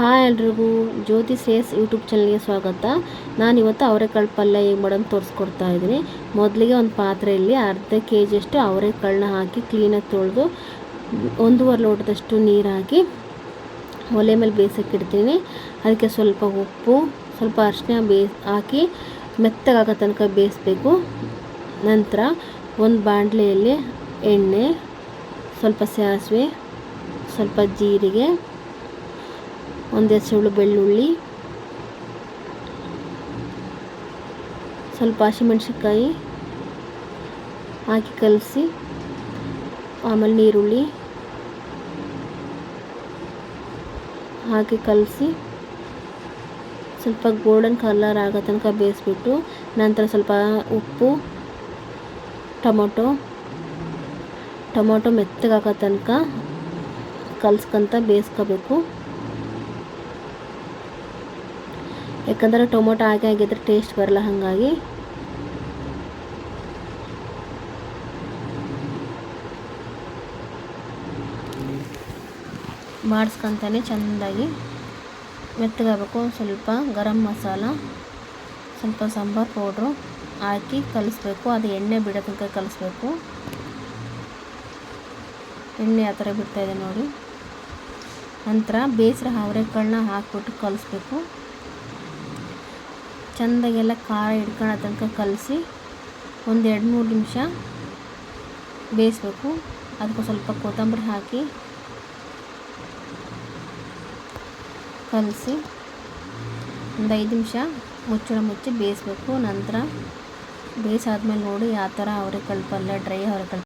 Hi ಎಲ್ರಿಗೂ, ಜ್ಯೋತಿ says YouTube ಚಾನಲ್ಗೆ ಸ್ವಾಗತ. ನಾನು ಇವತ್ತು ಅವರೆಕಾಳು ಪಲ್ಯ ಹೇಗೆ ಮಾಡೋದು ತೋರಿಸ್ಕೊಡ್ತಾ ಇದ್ದೀನಿ. ಮೊದಲಿಗೆ ಒಂದು ಪಾತ್ರೆಯಲ್ಲಿ ಅರ್ಧ ಕೆ ಜಿಯಷ್ಟು ಅವರೆಕಾಳನ್ನ ಹಾಕಿ ಕ್ಲೀನಾಗಿ ತೊಳೆದು, ಒಂದೂವರೆ ಲೋಟದಷ್ಟು ನೀರು ಹಾಕಿ ಒಲೆ ಮೇಲೆ ಬೇಯಿಸೋಕ್ಕಿಡ್ತೀನಿ ಅದಕ್ಕೆ ಸ್ವಲ್ಪ ಉಪ್ಪು, ಸ್ವಲ್ಪ ಅರಿಶಿನ ಬೇಯಿಸ್ ಹಾಕಿ ಮೆತ್ತಗಾಗೋ ತನಕ ಬೇಯಿಸ್ಬೇಕು. ನಂತರ ಒಂದು ಬಾಣಲೆಯಲ್ಲಿ ಎಣ್ಣೆ, ಸ್ವಲ್ಪ ಸಾಸಿವೆ, ಸ್ವಲ್ಪ ಜೀರಿಗೆ ಒಂದು ಸುಳ್ಳು ಬೆಳ್ಳುಳ್ಳಿ, ಸ್ವಲ್ಪ ಹಸಿಮೆಣ್ಸಿನ್ಕಾಯಿ ಹಾಕಿ ಕಲಸಿ, ಆಮೇಲೆ ನೀರುಳ್ಳಿ ಹಾಕಿ ಕಲಸಿ, ಸ್ವಲ್ಪ ಗೋಲ್ಡನ್ ಕಲರ್ ಆಗೋ ತನಕ ಬೇಯಿಸ್ಬಿಟ್ಟು ನಂತರ ಸ್ವಲ್ಪ ಉಪ್ಪು, ಟೊಮೊಟೊ ಟೊಮೊಟೊ ಮೆತ್ತಗಾಗೋ ತನಕ ಕಲ್ಸ್ಕೊಂತ ಬೇಯಿಸ್ಕೋಬೇಕು. ಯಾಕಂದರೆ ಟೊಮೊಟೊ ಹಾಕಿ ಆಗಿದ್ರೆ ಟೇಸ್ಟ್ ಬರಲ್ಲ ಹಾಗಾಗಿ. ಮಾಡಿಸ್ಕೊತಾನೆ ಚೆಂದಾಗಿ. ಮೆತ್ತಗಾಗಬೇಕು ಸ್ವಲ್ಪ ಗರಂ ಮಸಾಲ, ಸ್ವಲ್ಪ ಸಾಂಬಾರು ಪೌಡ್ರು ಹಾಕಿ ಕಲಿಸ್ಬೇಕು. ಅದು ಎಣ್ಣೆ ಬಿಡೋ ತನಕ ಕಲಿಸ್ಬೇಕು. ಎಣ್ಣೆ ಆ ಥರ ಬಿಡ್ತಾಯಿದೆ ನೋಡಿ. ನಂತರ ಬೇಸರ, ಅವರೆಕಾಳನ್ನ ಹಾಕ್ಬಿಟ್ಟು ಕಲಿಸ್ಬೇಕು. ಚೆಂದಾಗೆಲ್ಲ ಖಾರ ಹಿಡ್ಕೊಳ್ಳೋ ತನಕ ಕಲಸಿ ಒಂದು ಎರಡು ಮೂರು ನಿಮಿಷ ಬೇಯಿಸ್ಬೇಕು. ಅದಕ್ಕೆ ಸ್ವಲ್ಪ ಕೊತ್ತಂಬರಿ ಹಾಕಿ ಕಲಸಿ ಒಂದು ಐದು ನಿಮಿಷ ಮುಚ್ಚಳ ಮುಚ್ಚಿ ಬೇಯಿಸ್ಬೇಕು. ನಂತರ ಬೇಯಿಸಾದ್ಮೇಲೆ ನೋಡಿ ಯಾವ ಥರ ಅವರೆಕಾಳು ಪಲ್ಯ ಡ್ರೈ ಅವರೆಕಾಳು